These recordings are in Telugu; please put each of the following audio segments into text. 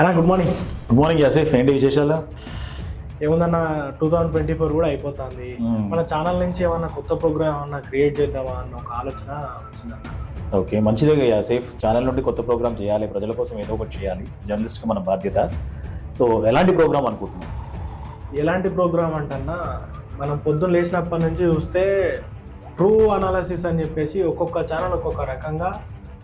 అన్నా good morning good morning Asif ఏంటి విశేషాలు? ఏముందన్న టూ థౌజండ్ ట్వంటీ ఫోర్ కూడా అయిపోతుంది. Hmm. మన ఛానల్ నుంచి ఏమన్నా కొత్త ప్రోగ్రామ్ ఏమన్నా క్రియేట్ చేద్దామా అన్న ఒక ఆలోచన వచ్చిందన్న. ఓకే మంచిదే యాసిఫ్ ఛానల్ నుండి కొత్త ప్రోగ్రామ్ చేయాలి ప్రజల కోసం ఏదో ఒకటి చేయాలి జర్నలిస్ట్గా మన బాధ్యత. సో ఎలాంటి ప్రోగ్రామ్ అనుకుంటున్నాం ఎలాంటి ప్రోగ్రామ్ అంటన్నా మనం పొద్దున్న లేచినప్పటి నుంచి చూస్తే ట్రూ అనాలసిస్ అని చెప్పేసి ఒక్కొక్క ఛానల్ ఒక్కొక్క రకంగా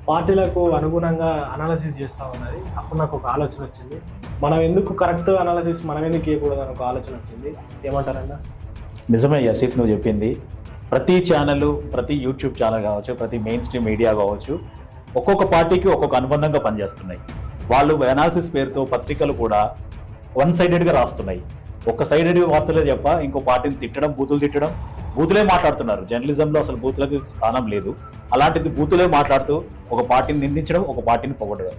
పార్టీలకు అనుగుణంగా అనాలసిస్ చేస్తూ ఉన్నది. అప్పుడు నాకు ఒక ఆలోచన వచ్చింది. మనం ఎందుకు కరెక్ట్ అనాలసిస్ మనం ఎందుకు ఇవ్వకూడదు అని ఒక ఆలోచన వచ్చింది. ఏమంటారన్నా నిజమే యసీఫ్ నువ్వు చెప్పింది. ప్రతి ఛానల్ ప్రతి యూట్యూబ్ ఛానల్ కావచ్చు ప్రతి మెయిన్ స్ట్రీమ్ మీడియా కావచ్చు ఒక్కొక్క పార్టీకి ఒక్కొక్క అనుబంధంగా పనిచేస్తున్నాయి. వాళ్ళు అనాలిసిస్ పేరుతో పత్రికలు కూడా వన్ సైడెడ్గా రాస్తున్నాయి. ఒక సైడెడ్ వార్తలే చెప్ప ఇంకో పార్టీని తిట్టడం బూతులు తిట్టడం బూతులే మాట్లాడుతున్నారు. జర్నలిజంలో అసలు బూతులకు స్థానం లేదు. అలాంటిది బూతులే మాట్లాడుతూ ఒక పార్టీని నిందించడం ఒక పార్టీని పొగడడం.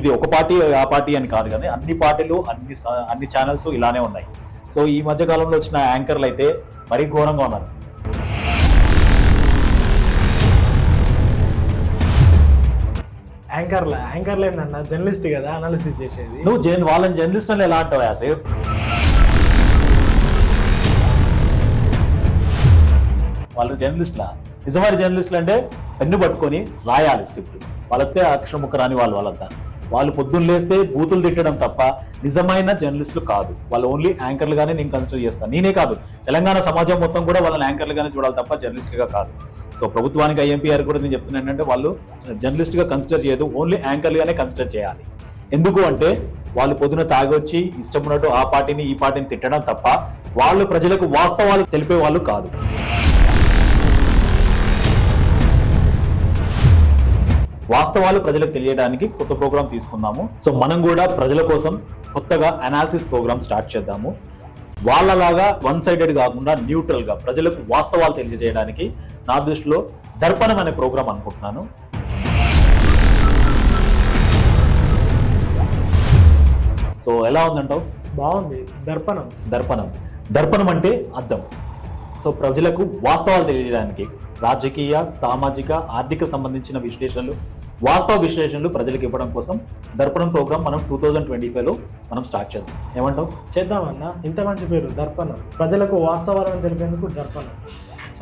ఇది ఒక పార్టీ ఆ పార్టీ అని కాదు కానీ అన్ని పార్టీలు అన్ని అన్ని ఛానల్స్ ఇలానే ఉన్నాయి. సో ఈ మధ్య కాలంలో వచ్చిన యాంకర్లు అయితే మరీ ఘోరంగా ఉన్నారు. యాంకర్లా యాంకర్లు ఏందన్న జర్నలిస్ట్ కదా అనాలిసిస్ చేసేది. నువ్వు వాళ్ళని జర్నలిస్ట్ అని ఎలా అంటావు యాసేఫ్? వాళ్ళు జర్నలిస్ట్లా? నిజమైన జర్నలిస్టులు అంటే పెన్ను పట్టుకొని రాయాలి స్క్రిప్ట్. వాళ్ళతే అక్షరముఖ రాని వాళ్ళు వాళ్ళంతా. వాళ్ళు పొద్దున్న లేస్తే బూతులు తిట్టడం తప్ప నిజమైన జర్నలిస్టులు కాదు. వాళ్ళు ఓన్లీ యాంకర్లుగానే నేను కన్సిడర్ చేస్తాను నేనే కాదు. తెలంగాణ సమాజం మొత్తం కూడా వాళ్ళని యాంకర్లుగానే చూడాలి తప్ప జర్నలిస్టులుగా కాదు. సో ప్రభుత్వానికి ఐఎంపీఆర్ కూడా నేను చెప్తున్నాను ఏంటంటే వాళ్ళు జర్నలిస్ట్గా కన్సిడర్ చేయదు. ఓన్లీ యాంకర్లుగానే కన్సిడర్ చేయాలి. ఎందుకు అంటే వాళ్ళు పొద్దున తాగొచ్చి ఇష్టం ఉన్నట్టు ఆ పార్టీని ఈ పార్టీని తిట్టడం తప్ప వాళ్ళు ప్రజలకు వాస్తవాలు తెలిపే వాళ్ళు కాదు. వాస్తవాలు ప్రజలకు తెలియడానికి కొత్త ప్రోగ్రామ్ తీసుకుందాము. సో మనం కూడా ప్రజల కోసం కొత్తగా అనాలిసిస్ ప్రోగ్రామ్ స్టార్ట్ చేద్దాము. వాళ్ళలాగా వన్ సైడెడ్ కాకుండా న్యూట్రల్గా ప్రజలకు వాస్తవాలు తెలియజేయడానికి నా దృష్టిలో దర్పణం అనే ప్రోగ్రామ్ అనుకుంటున్నాను. సో ఎలా ఉందంటావు? బాగుంది. దర్పణం. దర్పణం. దర్పణం అంటే అద్దం సో ప్రజలకు వాస్తవాలు తెలియజేయడానికి రాజకీయ సామాజిక ఆర్థిక సంబంధించిన విశ్లేషణలు వాస్తవ విశ్లేషణలు ప్రజలకు ఇవ్వడం కోసం దర్పణం ప్రోగ్రామ్ మనం టూ థౌజండ్ ట్వంటీ ఫైవ్లో మనం స్టార్ట్ చేద్దాం. ఏమంటావు? చేద్దామన్నా ఇంత మంచి పేరు దర్పణం. ప్రజలకు వాస్తవాలను తెలిపేందుకు దర్పణం.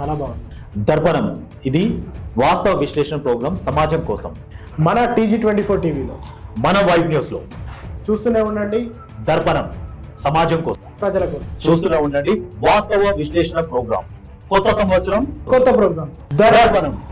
చాలా బాగుంది. దర్పణం. ఇది వాస్తవ విశ్లేషణ ప్రోగ్రామ్ సమాజం కోసం. మన టీజీ ట్వంటీ ఫోర్ టీవీలో. మన వైబ్ న్యూస్లో. చూస్తూనే ఉండండి. దర్పణం సమాజం కోసం. ప్రజలకు చూస్తూనే ఉండండి. వాస్తవ విశ్లేషణ ప్రోగ్రామ్ కొత్త సంవత్సరం. కొత్త ప్రోగ్రామ్ దర్పణం.